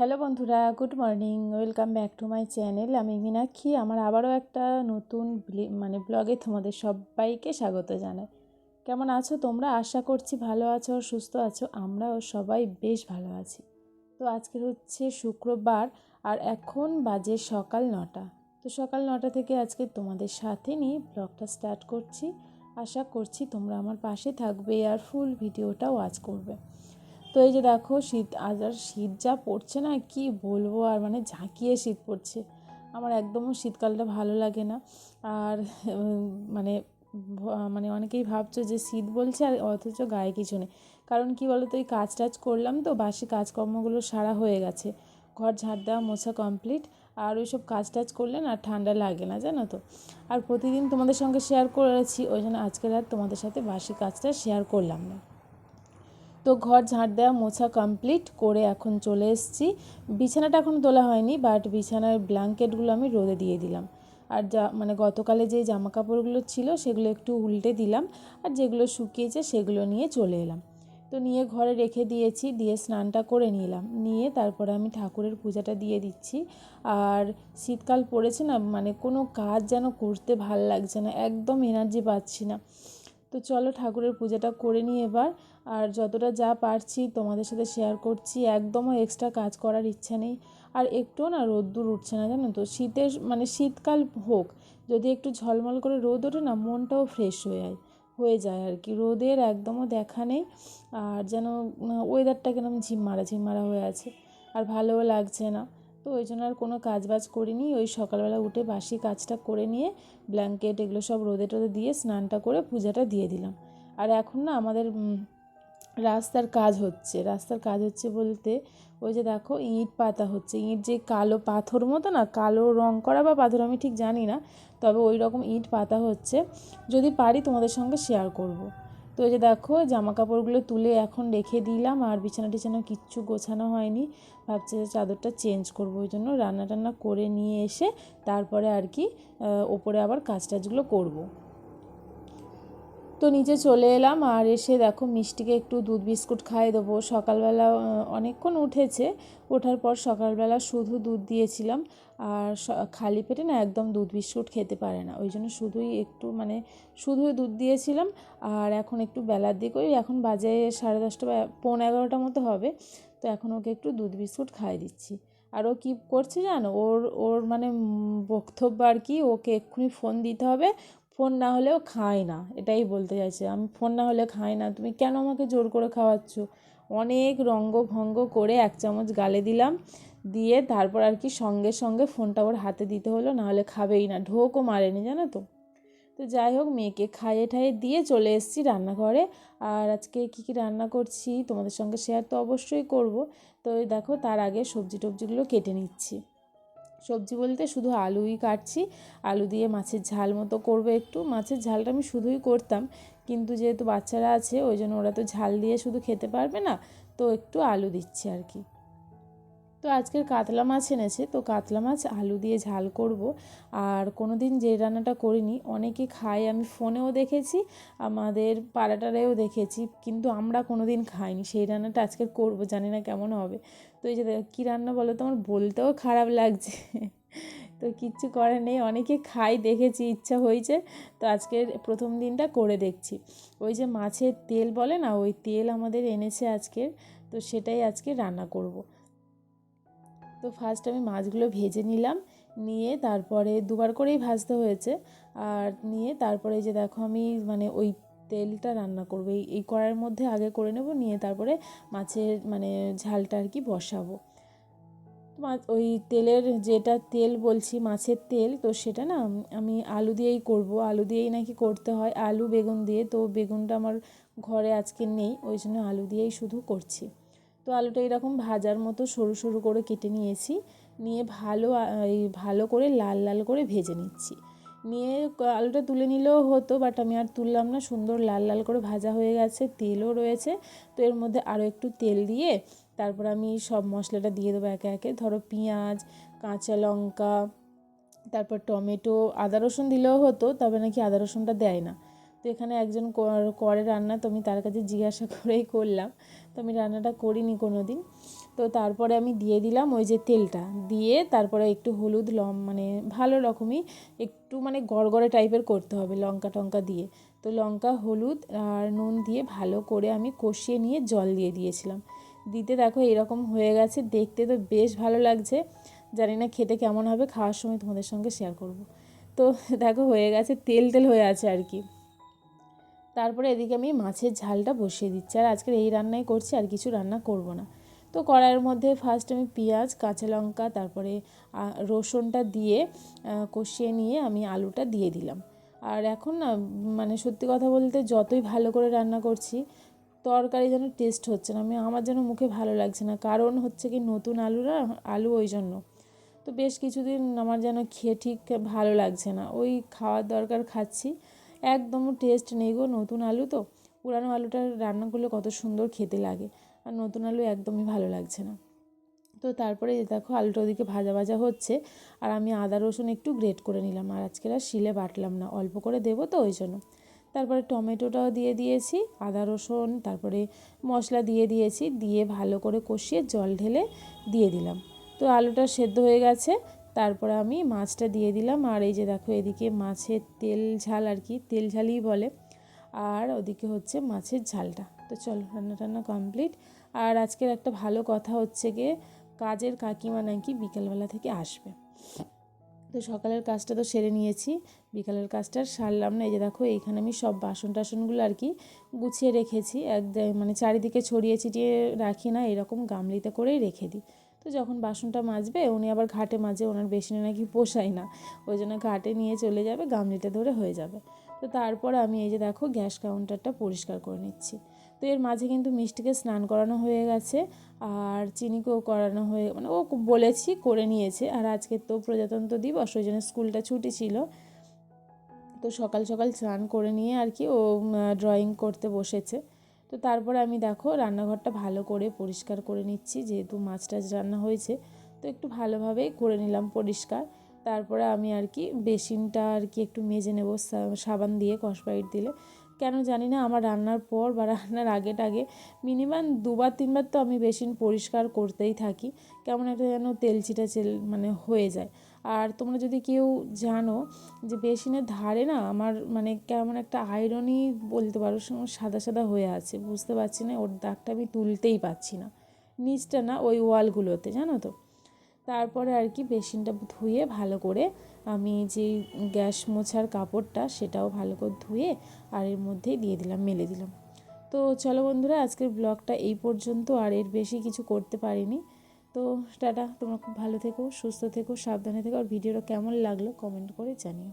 Hello বন্ধুরা, good morning, welcome back to my channel. আমি মীনাক্ষী, আমার আবারও একটা নতুন মানে ব্লগে তোমাদের সবাইকে স্বাগত জানাই। কেমন আছো তোমরা? আশা করছি ভালো আছো আর সুস্থ আছো, আমরাও সবাই বেশ ভালো আছি। তো আজকে হচ্ছে শুক্রবার আর এখন বাজে সকাল নটা। তো সকাল নটা থেকে আজকে তোমাদের সাথে নিয়ে ব্লগটা স্টার্ট করছি। আশা করছি তোমরা আমার পাশে থাকবে আর ফুল ভিডিওটা ওয়াচ করবে। তো এই যে দেখো শীত, আজ আর শীত যা পড়ছে না, কি বলব আর মানে ঝাঁকিয়ে শীত পড়ছে। আমার একদমও শীতকালটা ভালো লাগে না। আর মানে মানে অনেকেই ভাবছ যে শীত বলছে আর অথচ গায়ে কিছু নেই। কারণ কি বলো তো এই কাজ টাজ করলাম তো, বাসি কাজকর্মগুলো সারা হয়ে গেছে। ঘর ঝাড় দেওয়া, মোছা কমপ্লিট আর ওই সব কাজ টাজ করলে না ঠান্ডা লাগে না, জানো তো। আর প্রতিদিন তোমাদের সঙ্গে শেয়ার করেছি, ওই জন্য আজকের আর তোমাদের সাথে বাসি কাজটা শেয়ার করলাম না। তো ঘর ঝাঁট দেওয়া মোছা কমপ্লিট করে এখন চলে এসেছি। বিছানাটা এখন তোলা হয়নি বাট বিছানার ব্ল্যাঙ্কেটগুলো আমি রোদে দিয়ে দিলাম। আর যা মানে গতকালে যে জামা কাপড়গুলো ছিল সেগুলো একটু উল্টে দিলাম, আর যেগুলো শুকিয়েছে সেগুলো নিয়ে চলে এলাম। তো নিয়ে ঘরে রেখে দিয়েছি, দিয়ে স্নানটা করে নিলাম। নিয়ে তারপরে আমি ঠাকুরের পূজাটা দিয়ে দিচ্ছি। আর শীতকাল পড়েছে না মানে কোনো কাজ যেন করতে ভালো লাগছে না, একদম এনার্জি পাচ্ছি না। তো চলো ঠাকুরের পূজাটা করে নিই এবার। আর যতটা যা পারছি তোমাদের সাথে শেয়ার করছি, একদমও এক্সট্রা কাজ করার ইচ্ছা নেই। আর একটুও না রোদ্দুর উঠছে না, জানো তো? শীতের মানে শীতকাল হোক, যদি একটু ঝলমল করে রোদ ওঠে না, মনটাও ফ্রেশ হয়ে যায় হয়ে যায় আর কি। রোদের একদমও দেখা নেই। আর যেন ওয়েদারটা কেন ঝিমমারা ঝিমমারা হয়ে আছে। আর ভালোও লাগছে না। তো ওই জন্য আর কোনো কাজ বাজ করিনি। ওই সকালবেলা উঠে বাসি কাজটা করে নিয়ে ব্ল্যাঙ্কেট এগুলো সব রোদে টোদে দিয়ে স্নানটা করে পূজাটা দিয়ে দিলাম। আর এখন না আমাদের রাস্তার কাজ হচ্ছে। রাস্তার কাজ হচ্ছে বলতে ওই যে দেখো ইঁট পাতা হচ্ছে। ইঁট যে কালো পাথর মতো না, কালো রং করা বা পাথর আমি ঠিক জানি না, তবে ওই রকম ইঁট পাতা হচ্ছে। যদি পারি তোমাদের সঙ্গে শেয়ার করব। তো ওই যে দেখো জামা কাপড়গুলো তুলে এখন রেখে দিলাম আর বিছানা টিছানা কিচ্ছু গোছানো হয়নি। ভাবছি যে চাদরটা চেঞ্জ করব, ওই জন্য রান্না টান্না করে নিয়ে এসে তারপরে আর কি ওপরে আবার কাজ টাজগুলো করব। তো নিচে চলে এলাম আর এসে দেখো মিষ্টিকে একটু দুধ বিস্কুট খাইয়ে দেবো। সকালবেলা অনেকক্ষণ উঠেছে। ওঠার পর সকালবেলা শুধু দুধ দিয়েছিলাম। আর খালি পেটে না একদম দুধ বিস্কুট খেতে পারে না। ওই জন্য শুধুই একটু মানে শুধুই দুধ দিয়েছিলাম। আর এখন একটু বেলার দিকে, ওই এখন বাজে সাড়ে দশটা বা পৌনে এগারোটা মতো হবে। তো এখন ওকে একটু দুধ বিস্কুট খাইয়ে দিচ্ছি। আর ও কী করছে জানো? ওর ওর মানে বক্তব্য আর কি, ওকে এক্ষুনি ফোন দিতে হবে। ফোন না হলেও খায় না, এটাই বলতে চাইছে। আমি ফোন না হলে খাই না, তুমি কেন আমাকে জোর করে খাওয়াচ্ছ? অনেক রঙ্গ ভঙ্গ করে এক চামচ গালে দিলাম, দিয়ে তারপর আর কি সঙ্গে সঙ্গে ফোনটা ওর হাতে দিতে হলো নাহলে খাবেই না, ঢোকও মারেনি, জানো তো। তো যাই হোক, মেয়েকে খাইয়ে ঠাইয়ে দিয়ে চলে এসেছি রান্নাঘরে, আর আজকে কী কী রান্না করছি তোমাদের সঙ্গে শেয়ার তো অবশ্যই করব। তো দেখো, তার আগে সবজি টবজিগুলো কেটে নিচ্ছি। সবজি বলতে শুধু আলুই কাটছি। আলু দিয়ে মাছের ঝাল মতো করব একটু। মাছের ঝালটা আমি শুধুই করতাম। কিন্তু যেহেতু বাচ্চারা আছে, ওই জন্য ওরা তো ঝাল দিয়ে শুধু খেতে পারবে না, তো একটু আলু দিচ্ছি আর কি। তো আজকের কাতলা মাছ এনেছে, তো কাতলা মাছ আলু দিয়ে ঝাল করব। আর কোনো দিন যে রান্নাটা করিনি, অনেকে খায়, আমি ফোনেও দেখেছি, আমাদের পাড়াটারেও দেখেছি, কিন্তু আমরা কোনো দিন খাইনি। সেই রান্নাটা আজকে করব, জানি না কেমন হবে। তো এই যে কী রান্না বলো তো, আমার বলতেও খারাপ লাগছে। তো কিচ্ছু করার নেই, অনেকে খাই দেখেছি, ইচ্ছা হয়েছে, তো আজকের প্রথম দিনটা করে দেখছি। ওই যে মাছের তেল বলে না, ওই তেল আমাদের এনেছে আজকের, তো সেটাই আজকে রান্না করব। তো ফার্স্ট আমি মাছগুলো ভেজে নিলাম, নিয়ে তারপরে দুবার করেই ভাজতে হয়েছে। আর নিয়ে তারপরে যে দেখো আমি মানে ওই তেলটা রান্না করব, এই এই কড়াইয়ের মধ্যে আগে করে নেব, নিয়ে তারপরে মাছের মানে ঝালটা আর কি বসাবো। মাছ ওই তেলের যেটা তেল বলছি, মাছের তেল, তো সেটা না আমি আলু দিয়েই করব। আলু দিয়েই নাকি করতে হয়, আলু, বেগুন দিয়ে। তো বেগুনটা আমার ঘরে আজকে নেই, ওই জন্য আলু দিয়েই শুধু করছি। তো আলুটা এরকম ভাজার মতো সরু সরু করে কেটে নিয়েছি। নিয়ে ভালো ভালো করে লাল লাল করে ভেজে নিচ্ছি। নিয়ে আলুটা তুলে নিলেও হতো বাট আমি আর তুললাম না। সুন্দর লাল লাল করে ভাজা হয়ে গেছে, তেলও রয়েছে। তো এর মধ্যে আরও একটু তেল দিয়ে তারপর আমি সব মশলাটা দিয়ে দেবো একে একে। ধরো পেঁয়াজ, কাঁচা লঙ্কা, তারপর টমেটো, আদা রসুন দিলেও হতো, তবে নাকি আদা রসুনটা দেয় না। তো এখানে একজন কর- রান্না, তো আমি তার কাছে জিজ্ঞাসা করেই করলাম। তো আমি রান্নাটা করিনি কোনো দিন তো তারপরে আমি দিয়ে দিলাম ওই যে তেলটা। দিয়ে তারপরে একটু হলুদ, লম মানে ভালো রকমই একটু মানে গড়গড়ে টাইপের করতে হবে লঙ্কা টঙ্কা দিয়ে। তো লঙ্কা, হলুদ আর নুন দিয়ে ভালো করে আমি কষিয়ে নিয়ে জল দিয়ে দিয়েছিলাম। দিতে দেখো এরকম হয়ে গেছে, দেখতে তো বেশ ভালো লাগছে। জানি না খেতে কেমন হবে, খাওয়ার সময় তোমাদের সঙ্গে শেয়ার করব। তো দেখো হয়ে গেছে, তেল তেল হয়ে আছে আর কি। তারপরে এদিকে আমি মাছের ঝালটা বসিয়ে দিচ্ছি। আর আজকের এই রান্নাই করছি, আর কিছু রান্না করব না। তো কড়াইয়ের মধ্যে ফার্স্ট আমি পেঁয়াজ, কাঁচা লঙ্কা, তারপরে রসুনটা দিয়ে কষিয়ে নিয়ে আমি আলুটা দিয়ে দিলাম। আর এখন না মানে সত্যি কথা বলতে যতই ভালো করে রান্না করছি, তরকারি যেন টেস্ট হচ্ছে না। আমি, আমার যেন মুখে ভালো লাগছে না। কারণ হচ্ছে কি, নতুন আলুরা, আলু ওই জন্য। তো বেশ কিছুদিন আমার যেন খেয়ে ঠিক ভালো লাগছে না। ওই খাওয়ার দরকার খাচ্ছি। একদম টেস্ট নেই গো নতুন আলু তো। পুরানো আলুটা রান্না করলে কত সুন্দর খেতে লাগে। আর নতুন আলু একদমই ভালো লাগছে না। তো তারপরে দেখো আলুটা ওদিকে ভাজা ভাজা হচ্ছে। আর আমি আদা, রসুন একটু গ্রেট করে নিলাম। আর আজকের আর শিলে বাটলাম না, অল্প করে দেবো তো ওই জন্য। তারপরে টমেটোটাও দিয়ে দিয়েছি, আদা, রসুন, তারপরে মশলা দিয়ে দিয়েছি। দিয়ে ভালো করে কষিয়ে জল ঢেলে দিয়ে দিলাম। তো আলুটা সেদ্ধ হয়ে গেছে। তারপরে আমি মাছটা দিয়ে দিলাম। আর এই যে দেখো, এদিকে মাছের তেল ঝাল আর কি, তেল ঝালই বলে। আর ওদিকে হচ্ছে মাছের ঝালটা। তো চলো, রান্না টান্না কমপ্লিট আর আজকের একটা ভালো কথা হচ্ছে গিয়ে কাজের কাকিমা নাকি বিকালবেলা থেকে আসবে। তো সকালের কাজটা তো সেরে নিয়েছি। বিকালের কাজটা সারলাম না। এই যে দেখো, এইখানে আমি সব বাসন টাসনগুলো আর কি গুছিয়ে রেখেছি। এক মানে চারিদিকে ছড়িয়ে ছিটিয়ে রাখি না, এরকম গামলিতে করেই রেখে দিই। তো যখন বাসনটা মাজবে, উনি আবার ঘাটে মাজে ওনার বেসিনে নাকি পোষায় না। ওই জন্য ঘাটে নিয়ে চলে যাবে, গামলিটা ধরে হয়ে যাবে। তো তারপর আমি এই যে দেখো, গ্যাস কাউন্টারটা পরিষ্কার করে নিচ্ছি। তো এর মাঝে কিন্তু মিষ্টিকে স্নান করানো হয়ে গেছে, আর চিনিকেও করানো হয়ে মানে ও বলেছি করে নিয়েছে। আর আজকে তো প্রজাতন্ত্র দিবস, ওই জন্য স্কুলটা ছুটি ছিল। তো সকাল সকাল স্নান করে নিয়ে আর কি ও ড্রয়িং করতে বসেছে। তো তারপরে আমি দেখো রান্নাঘরটা ভালো করে পরিষ্কার করে নিচ্ছি, যেহেতু মাছ টাছ রান্না হয়েছে। তো একটু ভালোভাবেই করে নিলাম পরিষ্কার। তারপরে আমি আর কি বেসিনটা আর কি একটু মেজে নেব সাবান দিয়ে কসবাইট দিলে। কেন জানি না আমার রান্নার পর বা রান্নার আগে টাগে মিনিমাম দুবার, তিনবার তো আমি বেসিন পরিষ্কার করতেই থাকি। কেমন একটা যেন তেলচিটা চেল মানে হয়ে যায়। আর তোমরা যদি কেউ জানো যে বেসিনের ধারে না আমার মানে কেমন একটা আয়রনই বলতে পারো সাদা সাদা হয়ে আছে, বুঝতে পারছি না, ওর দাগটা আমি তুলতেই পারছি না। নিচটা না ওই ওয়ালগুলোতে, জানো তো? তারপরে আর কি বেসিনটা ধুয়ে ভালো করে আমি যে গ্যাস মোছার কাপড়টা সেটাও ভালো করে ধুয়ে আর এর মধ্যেই দিয়ে দিলাম, মেলে দিলাম। তো চলো বন্ধুরা, আজকের ব্লগটা এই পর্যন্ত, আর এর বেশি কিছু করতে পারিনি। তো টাটা, তোমরা খুব ভালো থেকো, সুস্থ থেকো, সাবধানে থেকো। আর ভিডিওটা কেমন লাগল কমেন্ট করে জানিও।